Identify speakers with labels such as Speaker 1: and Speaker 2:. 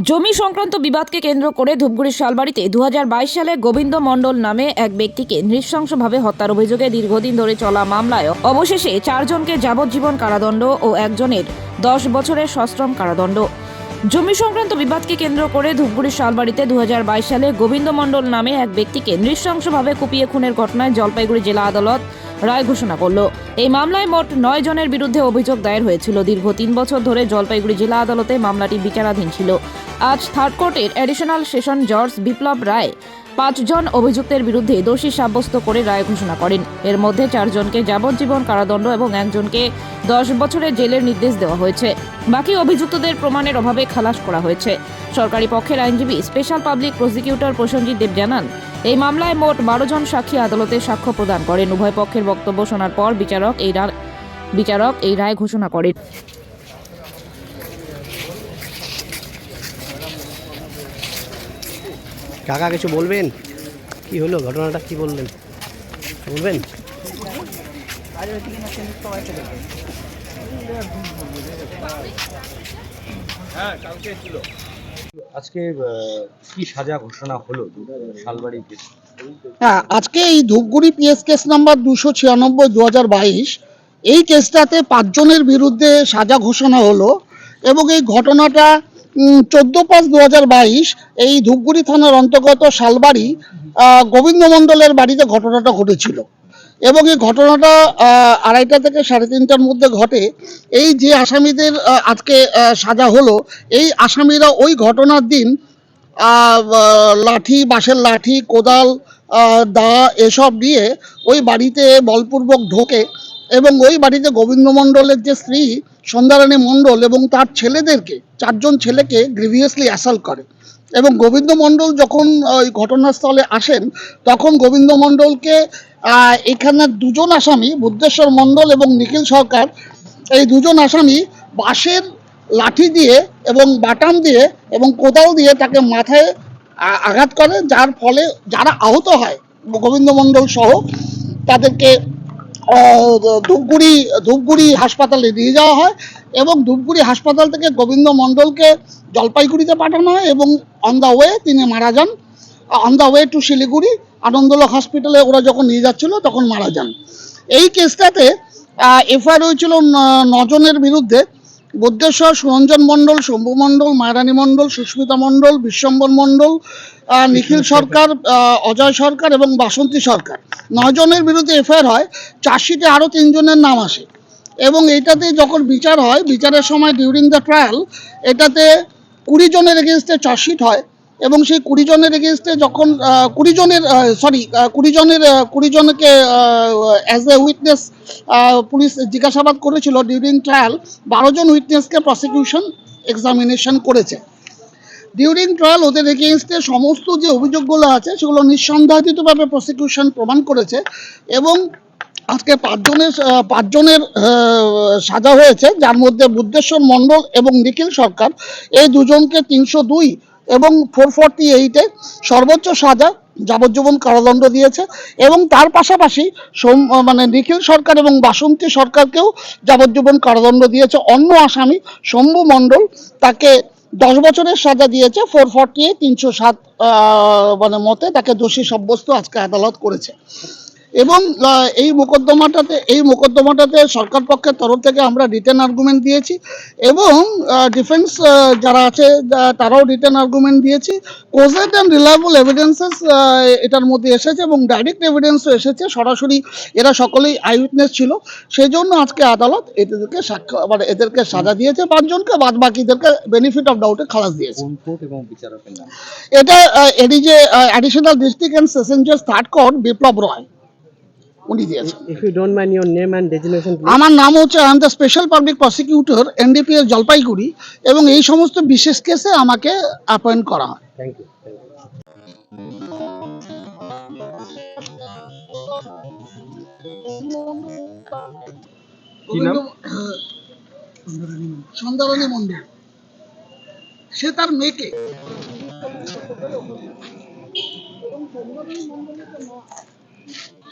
Speaker 1: জমি সংক্রান্ত বিবাদকে কেন্দ্র করে ধূপগুড়ির শালবাড়িতে দু হাজার বাইশ সালে গোবিন্দ মণ্ডল নামে এক ব্যক্তিকে নৃশংসভাবে হত্যার অভিযোগে দীর্ঘদিন ধরে চলা মামলায় অবশেষে চারজনকে যাবজ্জীবন কারাদণ্ড ও একজনের দশ বছরের সশ্রম কারাদণ্ড। জমি সংক্রান্ত বিবাদকে কেন্দ্র করে ধূপগুড়ির শালবাড়িতে দু হাজার বাইশ সালে গোবিন্দ মণ্ডল নামে এক ব্যক্তিকে নৃশংসভাবে কুপিয়ে খুনের ঘটনায় জলপাইগুড়ি জেলা আদালত রায় ঘোষণা করল। এই মামলায় মোট নয় জনের বিরুদ্ধে অভিযোগ দায়ের হয়েছিল। দীর্ঘ তিন বছর ধরে জলপাইগুড়ি জেলা আদালতে মামলাটি বিচারাধীন ছিল। আজ থার্ড কোর্টের additional session judge Biplab Roy পাঁচজন অভিযুক্তের বিরুদ্ধে দোষী সাব্যস্ত করে রায় ঘোষণা করেন। এর মধ্যে চারজনকে যাবজ্জীবন কারাদণ্ড এবং একজনকে দশ বছরের জেলের নির্দেশ দেওয়া হয়েছে। বাকি অভিযুক্তদের প্রমাণের অভাবে খালাস করা হয়েছে। সরকারি পক্ষের আইনজীবী special public prosecutor Prasenjit Deb জানান, এই মামলায় মোট বারো জন সাক্ষী আদালতে সাক্ষ্য প্রদান করেন। উভয় পক্ষের বক্তব্য শোনার পর বিচারক এই বিচারক এই রায় ঘোষণা করেন।
Speaker 2: কাকা কিছু বলবেন? কি হলো ঘটনাটা? কি বললেন? বলবেন?
Speaker 3: আজকে কি সাজা ঘোষণা হলো শালবাড়ি
Speaker 4: হ্যাঁ আজকে এই ধূপগুড়ি পিএস কেস নাম্বার দুশো ছিয়ানব্বই দু হাজার বাইশ এই কেসটাতে পাঁচজনের বিরুদ্ধে সাজা ঘোষণা হলো এবং এই ঘটনাটা চোদ্দ পাঁচ দু এই ধূপগুড়ি থানার অন্তর্গত শালবাড়ি গোবিন্দ মণ্ডলের বাড়িতে ঘটনাটা ঘটেছিল। এবং এই ঘটনাটা আড়াইটা থেকে সাড়ে তিনটার মধ্যে ঘটে। এই যে আসামিদের আজকে সাজা হলো, এই আসামিরা ওই ঘটনার দিন লাঠি, বাঁশের লাঠি, কোদাল দা, এসব দিয়ে ওই বাড়িতে বলপূর্বক ঢোকে। এবং ওই বাড়িতে গোবিন্দ মণ্ডলের যে স্ত্রী সন্ধ্যারানী মণ্ডল এবং তার ছেলেদেরকে, চারজন ছেলেকে গ্রিভিয়াসলি অ্যাসাল্ট করে। এবং গোবিন্দ মণ্ডল যখন ওই ঘটনাস্থলে আসেন, তখন গোবিন্দ মণ্ডলকে এখানে দুজন আসামি, বুদ্ধেশ্বর মণ্ডল এবং নিখিল সরকার, এই দুজন আসামি বাঁশের লাঠি দিয়ে এবং বাটাম দিয়ে এবং কোদাল দিয়ে তাকে মাথায় আঘাত করে, যার ফলে যারা আহত হয়, গোবিন্দ মণ্ডল সহ তাদেরকে ধূপগুড়ি ধূপগুড়ি হাসপাতালে নিয়ে যাওয়া হয় এবং ধূপগুড়ি হাসপাতাল থেকে গোবিন্দ মণ্ডলকে জলপাইগুড়িতে পাঠানো হয় এবং অন দ্য ওয়ে তিনি মারা যান। On the way to Siliguri, Anandalok হসপিটালে ওরা যখন নিয়ে যাচ্ছিল তখন মারা যান। এই কেসটাতে এফআইআর হয়েছিল নজনের বিরুদ্ধে বুদ্ধেশ্বর সুরঞ্জন মণ্ডল শম্ভু মণ্ডল মায়ারানী মণ্ডল সুস্মিতা মণ্ডল বিশ্বম্বর মণ্ডল নিখিল সরকার অজয় সরকার এবং বাসন্তী সরকার। নয়জনের বিরুদ্ধে এফআইআর হয় চার্জশিটে আরও তিনজনের নাম আসে। এবং এটাতে যখন বিচার হয় বিচারের সময় ডিউরিং দ্য ট্রায়াল এটাতে কুড়ি জনের এগেনস্টে চার্জশিট হয়। এবং সেই কুড়ি জনের এগেনস্টে যখন কুড়ি জনের সরি কুড়ি জনের কুড়ি জনকে অ্যাজ এ উইটনেস পুলিশ জিজ্ঞাসাবাদ করেছিল ডিউরিং ট্রায়াল বারো জন উইটনেসকে প্রসিকিউশন এক্সামিনেশন করেছে। ডিউরিং ট্রায়াল ওদের এগেনস্টে সমস্ত যে অভিযোগগুলো আছে, সেগুলো নিঃসন্দেহাতীতভাবে প্রসিকিউশন প্রমাণ করেছে এবং আজকে পাঁচজনের পাঁচজনের সাজা হয়েছে, যার মধ্যে বুদ্ধেশ্বর মণ্ডল এবং নিখিল সরকার। এই দুজনকে তিনশো দুই এবং ফোর ফর্টি এইটে সর্বোচ্চ সাজা, যাবজ্জীবন কারাদণ্ড দিয়েছে এবং তার পাশাপাশি সোম- মানে নিখিল সরকার এবং বাসন্তী সরকারকেও যাবজ্জীবন কারাদণ্ড দিয়েছে। অন্য আসামি শম্ভু মণ্ডল তাকে দশ বছরের সাজা দিয়েছে ফোর ফর্টি তিনশো সাত মানে মতে তাকে দোষী সাব্যস্ত আজকে আদালত করেছে। এবং এই মোকদ্দমাটাতে এই মোকদ্দমাটাতে সরকার পক্ষের তরফ থেকে আমরা রিটেন আর্গুমেন্ট দিয়েছি এবং ডিফেন্স যারা আছে তারাও রিটেন আর্গুমেন্ট দিয়েছি। কোজেট অ্যান্ড রিলায়েবল এভিডেন্সেস এটার মধ্যে এসেছে এবং ডাইরেক্ট এভিডেন্সও এসেছে। সরাসরি এরা সকলেই আই উইটনেস ছিল। সেই জন্য আজকে আদালত এদেরকে সাক্ষ্য মানে এদেরকে সাজা দিয়েছে। পাঁচজনকে বাদ বাকিদেরকে বেনিফিট অফ ডাউটে খালাস দিয়েছে। এটা যে additional district and session judge third court Biplab Roy. উনি দিয়েছেন। আমার নাম হচ্ছে I am the special public prosecutor NDPS Jalpaiguri এবং এই সমস্ত বিশেষ কেসে আমাকে অ্যাপয়েন্ট করা হয়।
Speaker 2: থ্যাংক ইউ
Speaker 3: কি নাম?
Speaker 4: সন্ধ্যারানী মন্ডল। সে তার মেয়েকে